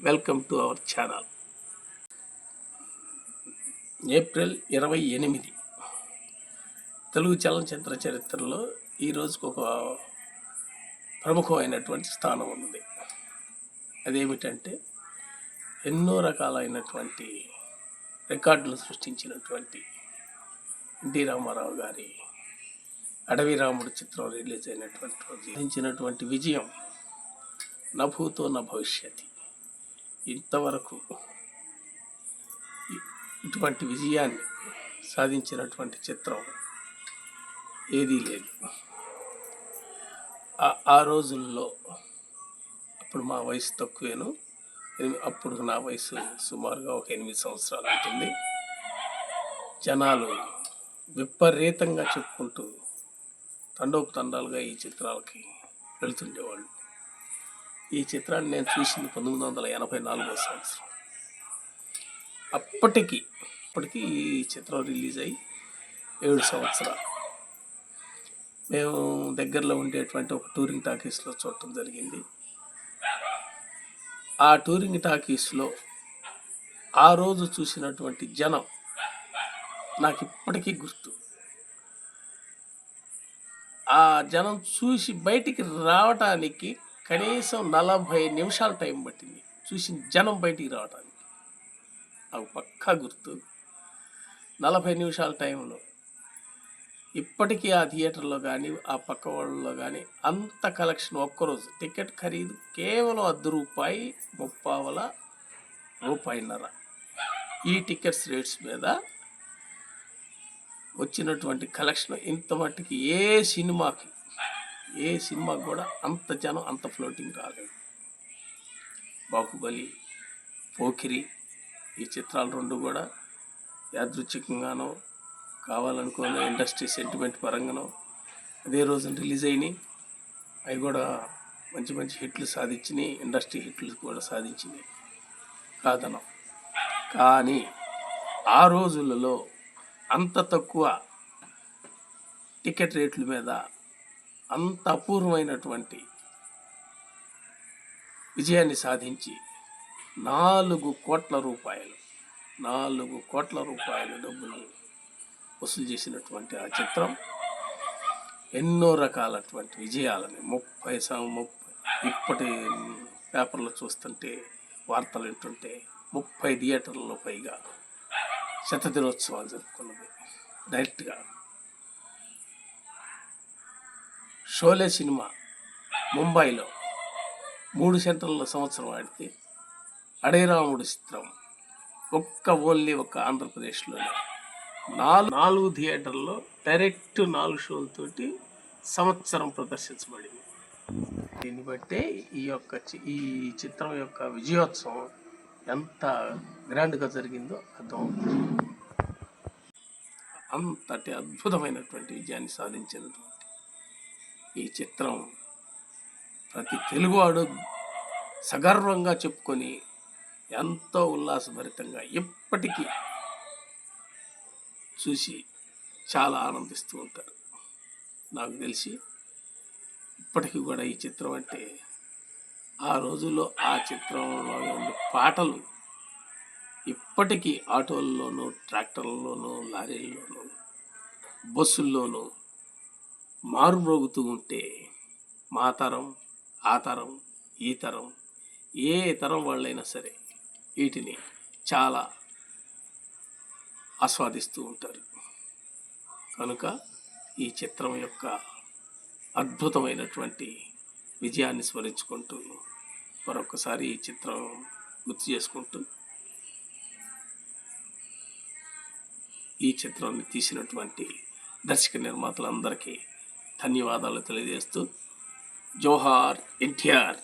Welcome to our channel. April ఇరవై ఎనిమిది. తెలుగు చలనచిత్ర చరిత్రలో ఈ రోజుకు ఒక ప్రముఖమైనటువంటి స్థానం ఉంది అదేమిటంటే ఎన్నో రకాలైనటువంటి రికార్డులు సృష్టించినటువంటి ఎన్టీ రామారావు గారి అడవి రాముడు చిత్రం రిలీజ్ అయినటువంటి రోజు విజయం నభూతో నా భవిష్యత్ ఇంతవరకు ఇటువంటి విజయాన్ని సాధించినటువంటి చిత్రం ఏదీ లేదు. ఆ- ఆ రోజుల్లో అప్పుడు మా వయసు తక్కువేను. అప్పుడు నా వయసు సుమారుగా ఒక ఎనిమిది సంవత్సరాలు ఉంటుంది. జనాలు విపరీతంగా చెప్పుకుంటూ తండోపు తండాలుగా ఈ చిత్రాలకి వెళ్తుండేవాళ్ళు. ఈ చిత్రాన్ని నేను చూసింది పంతొమ్మిది వందల ఎనభై నాలుగో సంవత్సరం. అప్పటికి అప్పటికి ఈ చిత్రం రిలీజ్ అయ్యి ఏడు సంవత్సరాలు. మేము దగ్గరలో ఉండేటువంటి ఒక టూరింగ్ టాకీస్లో చూడటం జరిగింది. ఆ టూరింగ్ టాకీస్లో ఆ రోజు చూసినటువంటి జనం నాకు ఇప్పటికీ గుర్తు. ఆ జనం చూసి బయటికి రావటానికి కనీసం నలభై నిమిషాల టైం పట్టింది. చూసిన జనం బయటికి రావటానికి. అవి పక్కా గుర్తు. నలభై నిమిషాల టైంలో ఇప్పటికీ ఆ థియేటర్లో కానీ ఆ పక్క వాళ్ళలో కానీ అంత కలెక్షన్ ఒక్కరోజు. టికెట్ ఖరీదు కేవలం అర్ధ రూపాయి ముప్పావల రూపాయిన్నర. ఈ టికెట్స్ రేట్స్ మీద వచ్చినటువంటి కలెక్షన్ ఇంత మట్టుకి ఏ సినిమాకి ఏ సినిమాకి కూడా అంత జనం అంత ఫ్లోటింగ్ కాలేదు బాహుబలి పోకిరి ఈ చిత్రాలు రెండు కూడా యాదృచ్ఛికంగానో కావాలనుకోనో ఇండస్ట్రీ సెంటిమెంట్ పరంగానో అదే రోజున రిలీజ్ అయినాయి. అవి కూడా మంచి మంచి హిట్లు సాధించినాయి ఇండస్ట్రీ హిట్లు కూడా సాధించినాయి. కాదనం. కానీ ఆ రోజులలో అంత తక్కువ టికెట్ రేట్ల మీద అంత అపూర్వమైనటువంటి విజయాన్ని సాధించి నాలుగు కోట్ల రూపాయలు నాలుగు కోట్ల రూపాయల డబ్బులు వసూలు చేసినటువంటి ఆ చిత్రం ఎన్నో రకాలటువంటి విజయాలని ముప్పై సం- ముప్పై ఇప్పటి పేపర్లో చూస్తుంటే వార్తలు వింటుంటే ముప్పై థియేటర్లలో పైగా శత దినోత్సవాలు జరుపుకున్నది డైరెక్ట్గా షోలే సినిమా ముంబైలో మూడు సెంటర్ల సంవత్సరం ఆడితే అడేరాముడు చిత్రం ఒక్క ఓన్లీ ఒక్క ఆంధ్రప్రదేశ్లోనే. నాలుగు నాలుగు థియేటర్లో డైరెక్ట్ నాలుగు షోలతోటి సంవత్సరం ప్రదర్శించబడింది. దీన్ని బట్టే ఈ యొక్క చి- ఈ చిత్రం యొక్క విజయోత్సవం ఎంత గ్రాండ్గా జరిగిందో అర్థం అంతటి అద్భుతమైనటువంటి విజయాన్ని సాధించినటువంటి ఈ చిత్రం ప్రతి తెలుగువాడు సగర్వంగా చెప్పుకొని ఎంతో ఉల్లాసభరితంగా ఇప్పటికీ చూసి చాలా ఆనందిస్తూ ఉంటారు. నాకు తెలిసి ఇప్పటికీ కూడా ఈ చిత్రం అంటే ఆ రోజుల్లో ఆ చిత్రంలో ఉండే పాటలు ఇప్పటికీ ఆటోల్లోనూ ట్రాక్టర్లలోనూ లారీల్లోనూ బస్సుల్లోనూ మారుమ్రోగుతూ ఉంటే మా తరం ఆ తరం ఈ తరం ఏ తరం వాళ్ళైనా సరే వీటిని చాలా ఆస్వాదిస్తూ ఉంటారు. కనుక ఈ చిత్రం యొక్క అద్భుతమైనటువంటి విజయాన్ని స్మరించుకుంటూ మరొకసారి ఈ చిత్రం గుర్తు చేసుకుంటూ ఈ చిత్రాన్ని తీసినటువంటి దర్శక నిర్మాతలందరికీ ధన్యవాదాలు తెలియజేస్తూ జోహార్ ఎన్టీఆర్.